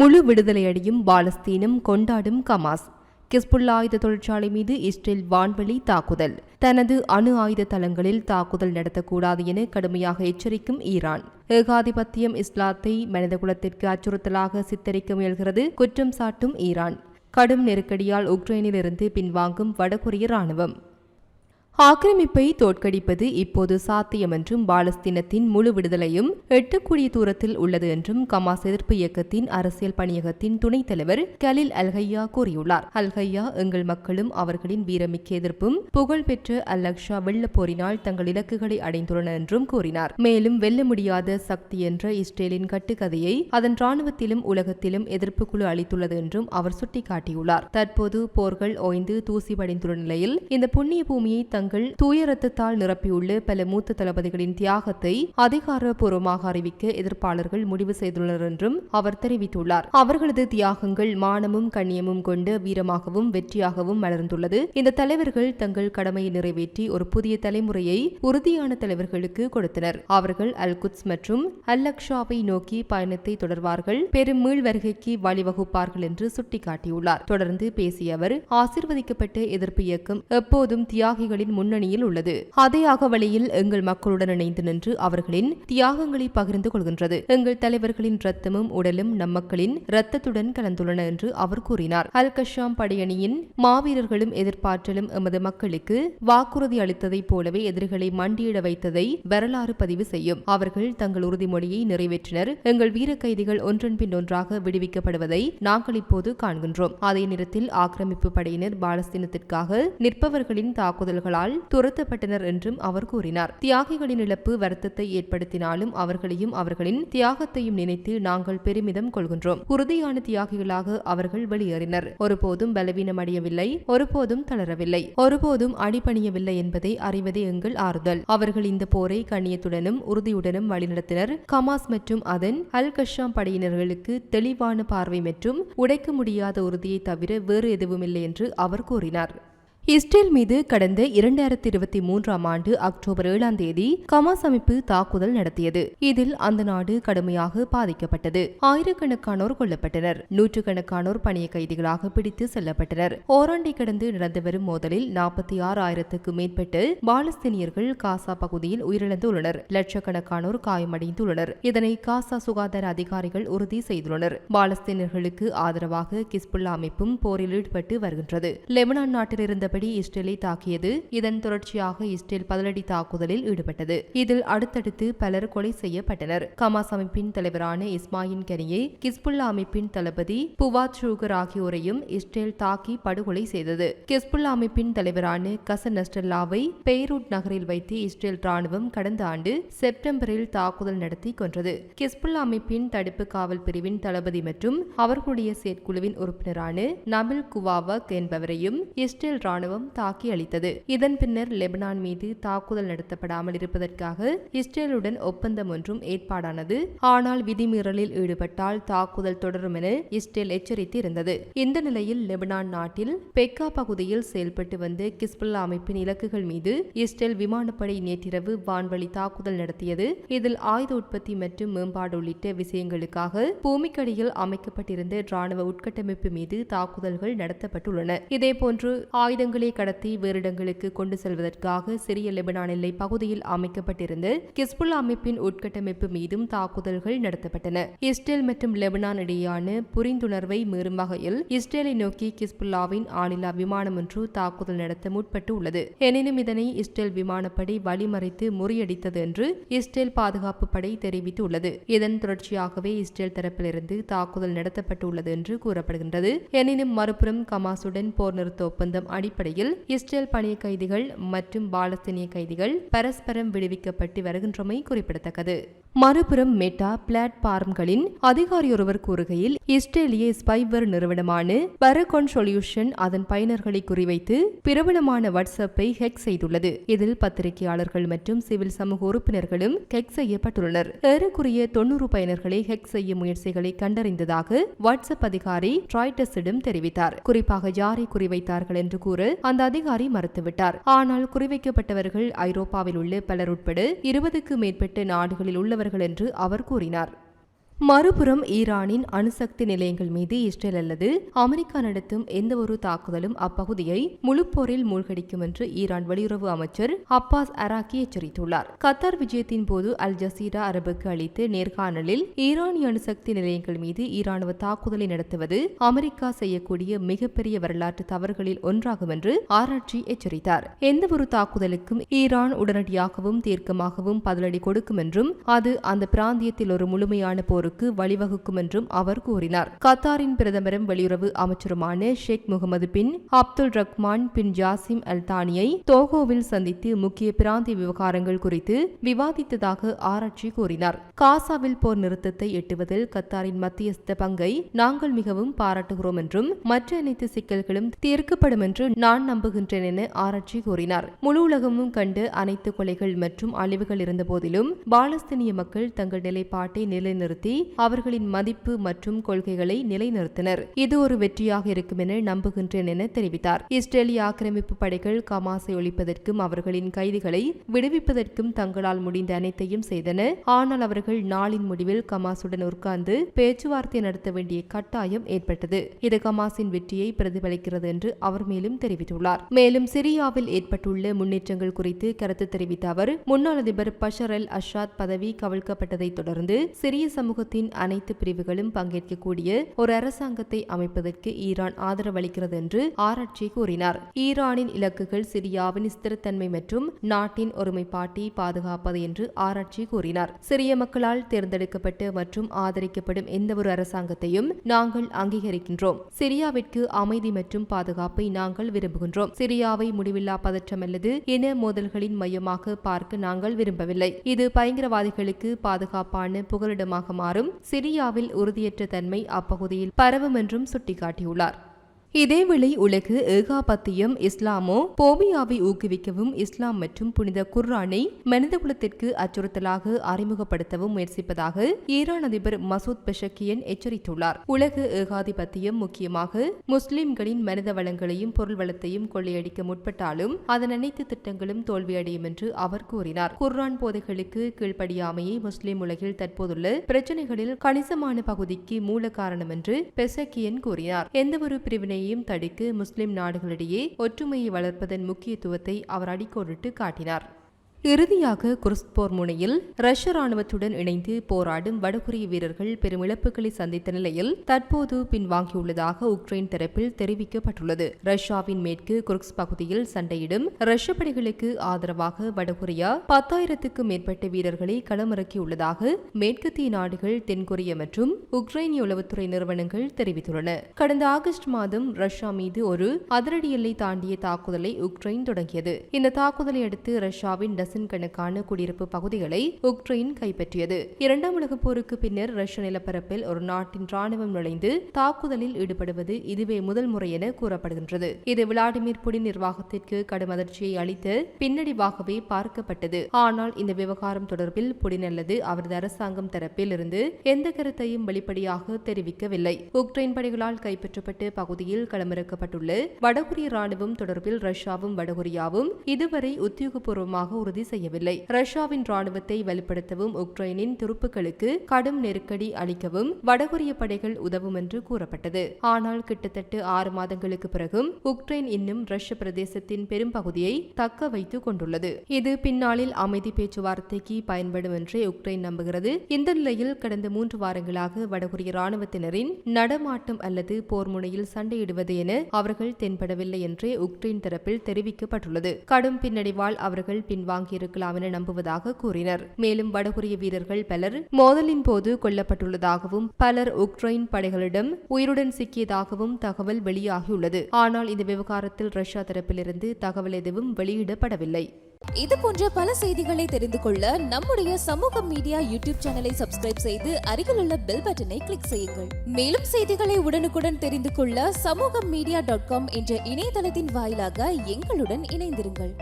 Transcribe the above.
முழு விடுதலையடையும் பாலஸ்தீனம் கொண்டாடும் கமாஸ். கிஸ்புல்லா ஆயுத தொழிற்சாலை மீது இஸ்ரேல் வான்வெளி தாக்குதல். தனது அணு ஆயுத தளங்களில் தாக்குதல் நடத்தக்கூடாது என கடுமையாக எச்சரிக்கும் ஈரான். ஏகாதிபத்தியம் இஸ்லாத்தை மனிதகுலத்திற்கு அச்சுறுத்தலாக சித்தரிக்க முயல்கிறது குற்றம் சாட்டும் ஈரான். கடும் நெருக்கடியால் உக்ரைனிலிருந்து பின்வாங்கும் வடகொரிய ராணுவம் ஆக்கிரமிப்பை தோற்கடிப்பது இப்போது சாத்தியம் என்றும் பாலஸ்தீனத்தின் முழு விடுதலையும் எட்டக்கூடிய தூரத்தில் உள்ளது என்றும் கமாஸ் எதிர்ப்பு இயக்கத்தின் அரசியல் பணியகத்தின் துணைத் தலைவர் கலில் அல்ஹையா கூறியுள்ளார். அல்ஹையா எங்கள் மக்களும் அவர்களின் வீரமிக்க எதிர்ப்பும் புகழ்பெற்ற அல்லக்ஷா வெள்ளப்போரினால் தங்கள் இலக்குகளை அடைந்துள்ளன என்றும் கூறினார். மேலும் வெல்ல முடியாத சக்தி என்ற இஸ்ரேலின் கட்டுக்கதையை அதன் ராணுவத்திலும் உலகத்திலும் எதிர்ப்பு குழு அளித்துள்ளது என்றும் அவர் சுட்டிக்காட்டியுள்ளார். தற்போது போர்கள் ஓய்ந்து தூசி படிந்துள்ள நிலையில் இந்த புண்ணிய பூமியை தங்கள் தூய ரத்தத்தால் நிரப்பியுள்ள பல மூத்த தளபதிகளின் தியாகத்தை அதிகாரப்பூர்வமாக அறிவிக்க எதிர்ப்பாளர்கள் முடிவு செய்துள்ளனர் என்றும் அவர் தெரிவித்துள்ளார். அவர்களது தியாகங்கள் மானமும் கண்ணியமும் கொண்ட வீரமாகவும் வெற்றியாகவும் மலர்ந்துள்ளது. இந்த தலைவர்கள் தங்கள் கடமையை நிறைவேற்றி ஒரு புதிய தலைமுறையை உறுதியான தலைவர்களுக்கு கொடுத்தனர். அவர்கள் அல்குத்ஸ் மற்றும் அல்லக்ஷாவை நோக்கி பயணத்தை தொடர்வார்கள். பெரும் மீள் வருகைக்கு வழிவகுப்பார்கள் என்று சுட்டிக்காட்டியுள்ளார். தொடர்ந்து பேசிய அவர் ஆசிர்வதிக்கப்பட்ட எதிர்ப்பு இயக்கம் எப்போதும் தியாகிகளின் முன்னணியில் உள்ளது. அதே அகவலையில் எங்கள் மக்களுடன் இணைந்து நின்று அவர்களின் தியாகங்களை பகிர்ந்து கொள்கின்றது. எங்கள் தலைவர்களின் ரத்தமும் உடலும் நம் மக்களின் ரத்தத்துடன் கலந்துள்ளன என்று அவர் கூறினார். அல் கஷாம் படையணியின் மாவீரர்களும் எதிர்பார்த்தலும் எமது மக்களுக்கு வாக்குறுதி அளித்ததைப் போலவே எதிரிகளை மண்டியிட வைத்ததை வரலாறு பதிவு செய்யும். அவர்கள் தங்கள் உறுதிமொழியை நிறைவேற்றினர். எங்கள் வீர கைதிகள் ஒன்றன் பின் ஒன்றாக விடுவிக்கப்படுவதை நாங்கள் இப்போது காண்கின்றோம். அதே நேரத்தில் ஆக்கிரமிப்பு படையினர் பாலஸ்தீனத்திற்காக நிற்பவர்களின் தாக்குதல்களால் துரத்தப்பட்டனர் என்றும் அவர் கூறினார். தியாகிகளின் இழப்பு வருத்தத்தை ஏற்படுத்தினாலும் அவர்களையும் அவர்களின் தியாகத்தையும் நினைத்து நாங்கள் பெருமிதம் கொள்கின்றோம். உறுதியான தியாகிகளாக அவர்கள் வெளியேறினர். ஒருபோதும் பலவீனமடையவில்லை ஒருபோதும் தளரவில்லை ஒருபோதும் அடிபணியவில்லை என்பதை அறிவதே எங்கள் ஆறுதல். அவர்கள் இந்த போரை கண்ணியத்துடனும் உறுதியுடனும் வழிநடத்தினர். கமாஸ் மற்றும் அதன் அல் கஷாம் படையினர்களுக்கு தெளிவான பார்வை மற்றும் உடைக்க முடியாத உறுதியை தவிர வேறு எதுவுமில்லை என்று அவர் கூறினார். இஸ்ரேல் மீது கடந்த இரண்டாயிரத்தி இருபத்தி மூன்றாம் ஆண்டு அக்டோபர் ஏழாம் தேதி கமாஸ் அமைப்பு தாக்குதல் நடத்தியது. இதில் அந்த நாடு கடுமையாக பாதிக்கப்பட்டது. ஆயிரக்கணக்கானோர் கொல்லப்பட்டனர். நூற்றுக்கணக்கானோர் பணிய கைதிகளாக பிடித்து செல்லப்பட்டனர். ஓராண்டை கடந்து நடந்து வரும் மோதலில் நாற்பத்தி ஆறு ஆயிரத்துக்கு மேற்பட்டு பாலஸ்தீனியர்கள் காசா பகுதியில் உயிரிழந்துள்ளனர். லட்சக்கணக்கானோர் காயமடைந்துள்ளனர். இதனை காசா சுகாதார அதிகாரிகள் உறுதி செய்துள்ளனர். பாலஸ்தீனர்களுக்கு ஆதரவாக கிஸ்புல்லா அமைப்பும் போரில் ஈடுபட்டு வருகின்றது. லெபனான் நாட்டிலிருந்த இருந்த இஸ்ரேலை தாக்கியது. இதன் தொடர்ச்சியாக இஸ்ரேல் பதிலடி தாக்குதலில் ஈடுபட்டது. இதில் அடுத்தடுத்து பலர் கொலை செய்யப்பட்டனர். கமாஸ் அமைப்பின் தலைவரான இஸ்மாயின் கனியை கிஸ்புல்லா அமைப்பின் தளபதி புவாத் ஷூகர் ஆகியோரையும் இஸ்ரேல் தாக்கி படுகொலை செய்தது. கிஸ்புல்லா அமைப்பின் தலைவரான கசன் நஸ்டல்லாவை பெய்ரூட் நகரில் வைத்து இஸ்ரேல் ராணுவம் கடந்த ஆண்டு செப்டம்பரில் தாக்குதல் நடத்தி கொன்றது. கிஸ்புல்லா அமைப்பின் தடுப்பு காவல் பிரிவின் தளபதி மற்றும் அவர்களுடைய செயற்குழுவின் உறுப்பினரான நபில் குவாவக் என்பவரையும் இஸ்ரேல் ராணுவம் ராணுவம் தாக்கி அளித்தது இதன் பின்னர் லெபனான் மீது தாக்குதல் நடத்தப்படாமல் இருப்பதற்காக இஸ்ரேலுடன் ஒப்பந்தம் ஒன்றும் ஏற்பாடானது. ஆனால் விதிமீறலில் ஈடுபட்டால் தாக்குதல் தொடரும் என இஸ்ரேல் எச்சரித்து இருந்தது இந்த நிலையில் லெபனான் நாட்டில் பெக்கா பகுதியில் செயல்பட்டு வந்த கிஸ்புல்லா அமைப்பின் இலக்குகள் மீது இஸ்ரேல் விமானப்படை நேற்றிரவு வான்வழி தாக்குதல் நடத்தியது. இதில் ஆயுத உற்பத்தி மற்றும் மேம்பாடு உள்ளிட்ட விஷயங்களுக்காக பூமிக்கடியில் அமைக்கப்பட்டிருந்த ராணுவ உட்கட்டமைப்பு மீது தாக்குதல்கள் நடத்தப்பட்டுள்ளன. இதேபோன்று ஆயுதங்கள் ஆயுதங்களை கடத்தி வேறு இடங்களுக்கு கொண்டு செல்வதற்காக சிறிய லெபனான் எல்லை பகுதியில் அமைக்கப்பட்டிருந்த கிஸ்புல்லா அமைப்பின் உட்கட்டமைப்பு மீதும் தாக்குதல்கள் நடத்தப்பட்டன. இஸ்ரேல் மற்றும் லெபனான் இடையேயான புரிந்துணர்வை மீறும் வகையில் இஸ்ரேலை நோக்கி கிஸ்புல்லாவின் ஆளில்லா விமானம் ஒன்று தாக்குதல் நடத்த முற்பட்டு உள்ளது எனினும் இதனை இஸ்ரேல் விமானப்படை வழிமறைத்து முறியடித்தது என்று இஸ்ரேல் பாதுகாப்பு படை தெரிவித்துள்ளது. இதன் தொடர்ச்சியாகவே இஸ்ரேல் தரப்பிலிருந்து தாக்குதல் நடத்தப்பட்டுள்ளது என்று கூறப்படுகின்றது. எனினும் மறுபுறம் கமாசுடன் போர் நிறுத்த ஒப்பந்தம் அடிப்படை அடிப்படையில் இஸ்ரேல் பணிய கைதிகள் மற்றும் பாலஸ்தீனிய கைதிகள் பரஸ்பரம் விடுவிக்கப்பட்டு வருகின்றமை குறிப்பிடத்தக்கது. மறுபுறம் மெட்டா பிளாட்பார்ம்களின் அதிகாரியொருவர் கூறுகையில் இஸ்ரேலிய ஸ்பைவர் நிறுவனமான பரகோன் சொல்யூஷன் அதன் பயனர்களை குறிவைத்து பிரபலமான வாட்ஸ்அப்பை ஹெக் செய்துள்ளது. இதில் பத்திரிகையாளர்கள் மற்றும் சிவில் சமூக உறுப்பினர்களும் ஹெக் செய்யப்பட்டுள்ளனர். ஏறக்குறைய தொன்னூறு பயனர்களை ஹெக் செய்ய முயற்சிகளை கண்டறிந்ததாக வாட்ஸ்அப் அதிகாரி ட்ராய்டஸிடம் தெரிவித்தார். குறிப்பாக யாரை குறிவைத்தார்கள் என்று கூற அந்த அதிகாரி மறுத்துவிட்டார். ஆனால் குறிவைக்கப்பட்டவர்கள் ஐரோப்பாவில் உள்ள பலர் உட்பட இருபதுக்கு மேற்பட்ட நாடுகளில் உள்ளவர்கள் என்று அவர் கூறினார். மறுபுறம் ஈரானின் அணுசக்தி நிலையங்கள் மீது இஸ்ரேல் அல்லது அமெரிக்கா நடத்தும் எந்தவொரு தாக்குதலும் அப்பகுதியை முழுப்போரில் மூழ்கடிக்கும் என்று ஈரான் வெளியுறவு அமைச்சர் அப்பாஸ் அராக்கி எச்சரித்துள்ளார். கத்தார் விஜயத்தின் போது அல் ஜசீரா அரபுக்கு அளித்த நேர்காணலில் ஈரானிய அணுசக்தி நிலையங்கள் மீது ஈரானுவ தாக்குதலை நடத்துவது அமெரிக்கா செய்யக்கூடிய மிகப்பெரிய வரலாற்று தவறுகளில் ஒன்றாகும் என்று ஆராய்ச்சி எச்சரித்தார். எந்தவொரு தாக்குதலுக்கும் ஈரான் உடனடியாகவும் தீர்க்கமாகவும் பதிலடி கொடுக்கும் என்றும் அது அந்த பிராந்தியத்தில் ஒரு முழுமையான போர் போருக்கு வழிவகுக்கும் என்றும் அவர் கூறினார். கத்தாரின் பிரதமரும் வெளியுறவு அமைச்சருமான Sheikh Mohammed bin Abdul Rahman bin Jassim அல்தானியை தோகோவில் சந்தித்து முக்கிய பிராந்திய விவகாரங்கள் குறித்து விவாதித்ததாக ஆராய்ச்சி கூறினார். காசாவில் போர் நிறுத்தத்தை எட்டுவதில் கத்தாரின் மத்தியஸ்த பங்கை நாங்கள் மிகவும் பாராட்டுகிறோம் என்றும் மற்ற அனைத்து சிக்கல்களும் தீர்க்கப்படும் என்று நான் நம்புகின்றேன் என ஆராய்ச்சி கூறினார். முழு உலகமும் கண்டு அனைத்து கொலைகள் மற்றும் அழிவுகள் இருந்த போதிலும் பாலஸ்தீனிய மக்கள் தங்கள் நிலைப்பாட்டை நிலைநிறுத்தி அவர்களின் மதிப்பு மற்றும் கொள்கைகளை நிலைநிறுத்தினர். இது ஒரு வெற்றியாக இருக்கும் என நம்புகின்றேன் என தெரிவித்தார். இஸ்ரேலிய ஆக்கிரமிப்பு படைகள் கமாசை ஒழிப்பதற்கும் அவர்களின் கைதிகளை விடுவிப்பதற்கும் தங்களால் முடிந்த அனைத்தையும் செய்தன. ஆனால் அவர்கள் நாளின் முடிவில் கமாசுடன் உட்கார்ந்து பேச்சுவார்த்தை நடத்த வேண்டிய கட்டாயம் ஏற்பட்டது. இது கமாஸின் வெற்றியை பிரதிபலிக்கிறது என்று அவர் மேலும் தெரிவித்துள்ளார். மேலும் சிரியாவில் ஏற்பட்டுள்ள முன்னேற்றங்கள் குறித்து கருத்து தெரிவித்த அவர் முன்னாள் அதிபர் பஷர் அல் அஷாத் பதவி கவிழ்க்கப்பட்டதைத் தொடர்ந்து சிரிய சமூகத்தின் அனைத்து பிரிவுகளும் பங்கேற்கக்கூடிய ஒரு அரசாங்கத்தை அமைப்பதற்கு ஈரான் ஆதரவளிக்கிறது என்று ஆராய்ச்சி கூறினார். ஈரானின் இலக்குகள் சிரியாவின் ஸ்திரத்தன்மை மற்றும் நாட்டின் ஒருமைப்பாட்டை பாதுகாப்பது என்று ஆராய்ச்சி கூறினார். சிறிய மக்களால் தேர்ந்தெடுக்கப்பட்டு மற்றும் ஆதரிக்கப்படும் எந்தவொரு அரசாங்கத்தையும் நாங்கள் அங்கீகரிக்கின்றோம். சிரியாவிற்கு அமைதி மற்றும் பாதுகாப்பை நாங்கள் விரும்புகின்றோம். சிரியாவை முடிவில்லா பதற்றம் அல்லது இன மோதல்களின் மையமாக பார்க்க நாங்கள் விரும்பவில்லை. இது பயங்கரவாதிகளுக்கு பாதுகாப்பான புகலிடமாக மாறும் சிரியாவில் உறுதியற்ற தன்மை அப்பகுதியில் பரவும் என்றும் சுட்டிக்காட்டியுள்ளார். இதேவேளை உலகு ஏகாபத்தியம் இஸ்லாமோ போமியாவை ஊக்குவிக்கவும் இஸ்லாம் மற்றும் புனித குர்ரானை மனிதகுலத்திற்கு அச்சுறுத்தலாக அறிமுகப்படுத்தவும் முயற்சிப்பதாக ஈரான் அதிபர் மசூத் பெஷக்கியன் எச்சரித்துள்ளார். உலக ஏகாதிபத்தியம் முக்கியமாக முஸ்லிம்களின் மனித வளங்களையும் பொருள் வளத்தையும் கொள்ளையடிக்க முற்பட்டாலும் அதன் அனைத்து திட்டங்களும் தோல்வியடையும் என்று அவர் கூறினார். குர்ரான் போதைகளுக்கு கீழ்ப்படியாமையை முஸ்லிம் உலகில் தற்போதுள்ள பிரச்சினைகளில் கணிசமான பகுதிக்கு மூல காரணம் என்று பெசக்கியன் கூறினார். எந்தவொரு பிரிவினை பிரிவினையும் தடுக்க முஸ்லிம் நாடுகளிடையே ஒற்றுமையை வளர்ப்பதன் முக்கியத்துவத்தை அவர் அடிக்கோடிட்டு காட்டினார். இறுதியாக குர்ஸ்க் போர் முனையில் ரஷ்ய ராணுவத்துடன் இணைந்து போராடும் வடகொரிய வீரர்கள் பெரும் இழப்புகளை சந்தித்த நிலையில் தற்போது பின்வாங்கியுள்ளதாக உக்ரைன் தரப்பில் தெரிவிக்கப்பட்டுள்ளது. ரஷ்யாவின் மேற்கு குர்க்ஸ் பகுதியில் சண்டையிடும் ரஷ்ய படைகளுக்கு ஆதரவாக வடகொரியா பத்தாயிரத்துக்கும் மேற்பட்ட வீரர்களை களமிறக்கியுள்ளதாக மேற்கத்திய நாடுகள் தென்கொரிய மற்றும் உக்ரைனிய உளவுத்துறை நிறுவனங்கள் தெரிவித்துள்ளன. கடந்த ஆகஸ்ட் மாதம் ரஷ்யா மீது ஒரு அதிரடி எல்லை தாண்டிய தாக்குதலை உக்ரைன் தொடங்கியது. இந்த தாக்குதலை அடுத்து ரஷ்யாவின் டசன் கணக்கான குடியிருப்பு பகுதிகளை உக்ரைன் கைப்பற்றியது. இரண்டாம் உலகப் போருக்கு பின்னர் ரஷ்ய நிலப்பரப்பில் ஒரு நாட்டின் ராணுவம் நுழைந்து தாக்குதலில் ஈடுபடுவது இதுவே முதல் முறை என கூறப்படுகின்றது. இது விளாடிமிர் புடின் நிர்வாகத்திற்கு கடும் அதிர்ச்சியை அளித்த பின்னடைவாகவே பார்க்கப்பட்டது. ஆனால் இந்த விவகாரம் தொடர்பில் புடின் அல்லது அவரது அரசாங்கம் தரப்பில் இருந்து எந்த கருத்தையும் வெளிப்படையாக தெரிவிக்கவில்லை. உக்ரைன் படைகளால் கைப்பற்றப்பட்ட பகுதியில் களமிறக்கப்பட்டுள்ள வடகொரிய ராணுவம் தொடர்பில் ரஷ்யாவும் வடகொரியாவும் இதுவரை உத்தியோகபூர்வமாக உறுதி செய்யவில்லை. ரஷ்யாவின் ராணுவத்தை வலுப்படுத்தவும் உக்ரைனின் துருப்புகளுக்கு கடும் நெருக்கடி அளிக்கவும் வடகொரிய படைகள் உதவும் என்று கூறப்பட்டது. ஆனால் கிட்டத்தட்ட ஆறு மாதங்களுக்கு பிறகும் உக்ரைன் இன்னும் ரஷ்ய பிரதேசத்தின் பெரும்பகுதியை தக்க வைத்துக் கொண்டுள்ளது. இது பின்னாளில் அமைதி பேச்சுவார்த்தைக்கு பயன்படும் என்றே உக்ரைன் நம்புகிறது. இந்த நிலையில் கடந்த மூன்று வாரங்களாக வடகொரிய ராணுவத்தினரின் நடமாட்டம் அல்லது போர் முனையில் சண்டையிடுவது என அவர்கள் தென்படவில்லை என்றே உக்ரைன் தரப்பில் தெரிவிக்கப்பட்டுள்ளது. கடும் பின்னடைவால் அவர்கள் பின்வாங்க பின்வாங்கியிருக்கலாம் என நம்புவதாக கூறினர். மேலும் வடகொரிய வீரர்கள் பலர் மோதலின் போது கொல்லப்பட்டுள்ளதாகவும் பலர் உக்ரைன் படைகளிடம் உயிருடன் சிக்கியதாகவும் தகவல் வெளியாகியுள்ளது. ஆனால் இந்த விவகாரத்தில் ரஷ்யா தரப்பிலிருந்து தகவல் எதுவும் வெளியிடப்படவில்லை. இது போன்ற பல செய்திகளை தெரிந்து கொள்ள நம்முடைய சமூக மீடியா யூடியூப் சேனலை சப்ஸ்கிரைப் செய்து அருகில் உள்ள பெல் பட்டனை கிளிக் செய்யுங்கள். மேலும் செய்திகளை உடனுக்குடன் தெரிந்து கொள்ள சமூக மீடியா டாட் காம் என்ற இணையதளத்தின் வாயிலாக எங்களுடன் இணைந்திருங்கள்.